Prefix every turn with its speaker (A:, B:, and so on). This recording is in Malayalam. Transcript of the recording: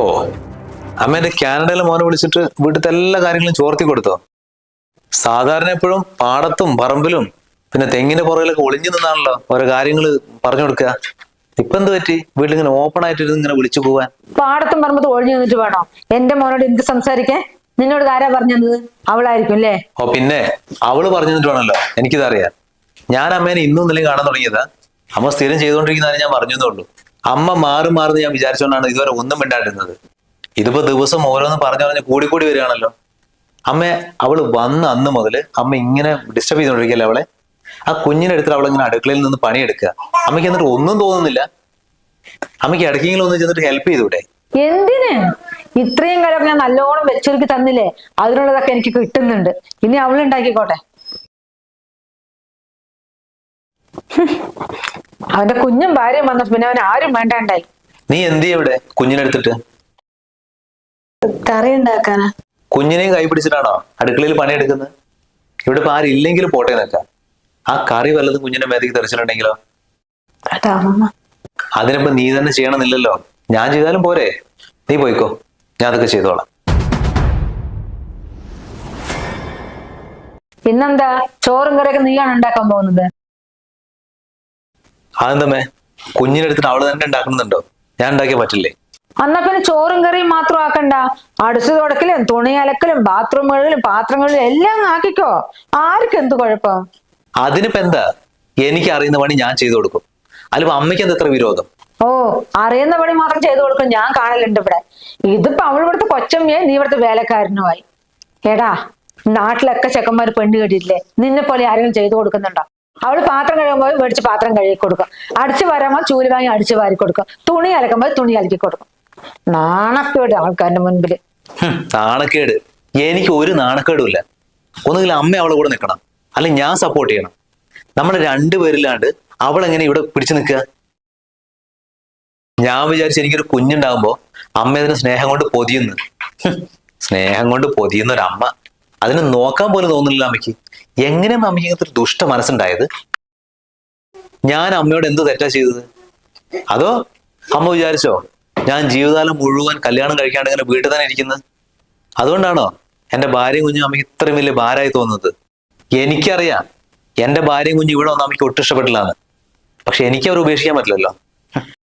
A: ഓ അമ്മേന്റെ കാനഡയിലെ മോനെ വിളിച്ചിട്ട് വീട്ടിലത്തെ എല്ലാ കാര്യങ്ങളും ചോർത്തി കൊടുത്തോ? സാധാരണ എപ്പോഴും പാടത്തും പറമ്പിലും പിന്നെ തെങ്ങിന്റെ പുറകിലൊക്കെ ഒളിഞ്ഞു നിന്നാണല്ലോ ഓരോ കാര്യങ്ങൾ പറഞ്ഞു കൊടുക്കുക. ഇപ്പൊ എന്ത് പറ്റി? വീട്ടിലിങ്ങനെ ഓപ്പൺ ആയിട്ട് ഇരുന്ന് ഇങ്ങനെ വിളിച്ചു പോവാൻ.
B: പാടത്തും പറമ്പത്ത് ഒഴിഞ്ഞു നിന്നിട്ട് വേണോ? എന്റെ മോനോട് എന്ത് സംസാരിക്കാൻ? നിന്നോട് ആരാ പറഞ്ഞത്? അവളായിരിക്കും അല്ലേ?
A: ഓ പിന്നെ അവൾ പറഞ്ഞു തന്നിട്ട് വേണമല്ലോ. എനിക്കിതറിയാം. ഞാൻ അമ്മേനെ ഇന്നും ഇന്നലെയും കാണാൻ തുടങ്ങിയതാ. അമ്മ സ്ഥിരം ചെയ്തുകൊണ്ടിരിക്കുന്നതാണ് ഞാൻ പറഞ്ഞതേ ഉള്ളൂ. അമ്മ മാറി മാറുന്ന ഞാൻ വിചാരിച്ചുകൊണ്ടാണ് ഇതുവരെ ഒന്നും മിണ്ടാണ്ടിരുന്നത്. ഇതിപ്പോ ദിവസം ഓരോന്ന് പറഞ്ഞു പറഞ്ഞ് കൂടി കൂടി വരികയാണല്ലോ. അമ്മ അവൾ വന്ന അന്ന് മുതൽ അമ്മ ഇങ്ങനെ ഡിസ്റ്റർബ് ചെയ്തോണ്ടിരിക്കല്ലേ അവളെ? ആ കുഞ്ഞിനെ അടുത്ത് അവളെ ഇങ്ങനെ അടുക്കളയിൽ നിന്ന് പണിയെടുക്കുക. അമ്മയ്ക്ക് എന്നിട്ട് ഒന്നും തോന്നുന്നില്ല. അമ്മയ്ക്ക് ഇടയ്ക്കെങ്കിലും ഒന്ന് ചെന്നിട്ട് ഹെൽപ്പ് ചെയ്തൂടെ?
B: എന്തിന്? ഇത്രയും കാലം ഞാൻ നല്ലോണം വെച്ചൊരുക്കി തന്നില്ലേ? അതിനുള്ളതൊക്കെ എനിക്ക് കിട്ടുന്നുണ്ട്. ഇനി അവളുണ്ടാക്കിക്കോട്ടെ. അവന്റെ കുഞ്ഞും ഭാര്യയും വന്ന. പിന്നെ അവൻ ആരും വേണ്ടാണ്ടായി.
A: നീ എന്ത് ഇവിടെ? കുഞ്ഞിനെടുത്തിട്ട്
B: കറി ഉണ്ടാക്കാനാ?
A: കുഞ്ഞിനെയും കൈ പിടിച്ചിട്ടാണോ അടുക്കളയിൽ പണിയെടുക്കുന്നത് ഇവിടെ ഇപ്പൊ ആരില്ലെങ്കിലും പോട്ടെ നിൽക്കാം ആ കറി വല്ലതും കുഞ്ഞിന്റെ മേത്തേക്ക് തെറിച്ചിട്ടുണ്ടെങ്കിലോ? അതിനിപ്പോ നീ തന്നെ ചെയ്യണമെന്നില്ലല്ലോ. ഞാൻ ചെയ്താലും പോരെ. നീ പോയിക്കോ. ഞാൻ അതൊക്കെ ചെയ്തോളാം.
B: പിന്നെന്താ? ചോറും കറിയൊക്കെ നീയാണ് ഉണ്ടാക്കാൻ പോകുന്നത്.
A: അതെന്തമ്മേ? കുഞ്ഞിനെടുത്തിട്ട് അവൾ തന്നെ ഉണ്ടാക്കുന്നുണ്ടോ? ഞാൻ ഉണ്ടാക്കിയ പറ്റില്ലേ?
B: അന്ന പിന്നെ ചോറും കറിയും മാത്രം ആക്കണ്ട. അടുത്ത് തുടക്കലും തുണി അലക്കലും ബാത്റൂമുകളിലും പാത്രങ്ങളിലും എല്ലാം ആക്കിക്കോ. ആർക്കും എന്ത് കുഴപ്പം?
A: അതിനിപ്പോ എന്താ? എനിക്ക് അറിയുന്ന പണി ഞാൻ ചെയ്തു കൊടുക്കും. അല്ലെ അമ്മയ്ക്ക് എന്താ എത്ര വിരോധം?
B: ഓ അറിയുന്ന പണി മാത്രം ചെയ്തു കൊടുക്കും. ഞാൻ കാണലുണ്ട് ഇവിടെ. ഇതിപ്പോ അവൾ ഇവിടുത്തെ കൊച്ചമ്മയെ നീ ഇവിടുത്തെ വേലക്കാരനുമായി. എടാ നാട്ടിലൊക്കെ ചെക്കന്മാർ പെണ്ണ് കേട്ടിട്ടില്ലേ നിന്നെ പോലെ ആരെങ്കിലും ചെയ്തു കൊടുക്കുന്നുണ്ടോ? അവൾ പാത്രം കഴുകുമ്പോൾ മേടിച്ച് പാത്രം കഴുകി കൊടുക്കും. അടിച്ചു വരുമ്പോൾ ചൂൽ വാങ്ങി അടിച്ചു വാരി കൊടുക്കും. തുണി അലക്കുമ്പോൾ തുണി അലക്കി കൊടുക്കും. നാണക്കേട് ആൾക്കാരുടെ
A: മുൻപിൽ നാണക്കേട്. എനിക്ക് ഒരു നാണക്കേടും ഇല്ല ഒന്നുകിൽ അമ്മ അവളെ കൂടെ നിൽക്കണം. അല്ലെങ്കിൽ ഞാൻ സപ്പോർട്ട് ചെയ്യണം. നമ്മൾ രണ്ടുപേരില്ലാണ്ട് അവൾ എങ്ങനെ ഇവിടെ പിടിച്ചു നിൽക്കുക? ഞാൻ വിചാരിച്ചു എനിക്കൊരു കുഞ്ഞുണ്ടാകുമ്പോ അമ്മ ഇതിന് സ്നേഹം കൊണ്ട് പൊതിയുന്നു. സ്നേഹം കൊണ്ട് പൊതിയുന്ന ഒരു അമ്മ. അതിന് നോക്കാൻ പോലും തോന്നുന്നില്ല അമ്മയ്ക്ക്. എങ്ങനെ അമ്മയ്ക്ക് ഇങ്ങനത്തെ ഒരു ദുഷ്ട മനസ്സുണ്ടായത്? ഞാൻ അമ്മയോട് എന്ത് തെറ്റാ ചെയ്തത്? അതോ അമ്മ വിചാരിച്ചോ ഞാൻ ജീവിതകാലം മുഴുവൻ കല്യാണം കഴിക്കാണ്ട് ഇങ്ങനെ വീട്ടിൽ തന്നെ ഇരിക്കുന്നത്? അതുകൊണ്ടാണോ എന്റെ ഭാര്യയും കുഞ്ഞും അമ്മയ്ക്ക് ഇത്രയും വലിയ ഭാരമായി തോന്നുന്നത്? എനിക്കറിയാം എന്റെ ഭാര്യയും കുഞ്ഞും ഇവിടെ വന്ന് അമ്മയ്ക്ക് ഒട്ടും ഇഷ്ടപ്പെട്ടില്ലാന്ന്. പക്ഷെ എനിക്ക് അവർ ഉപേക്ഷിക്കാൻ പറ്റില്ലല്ലോ.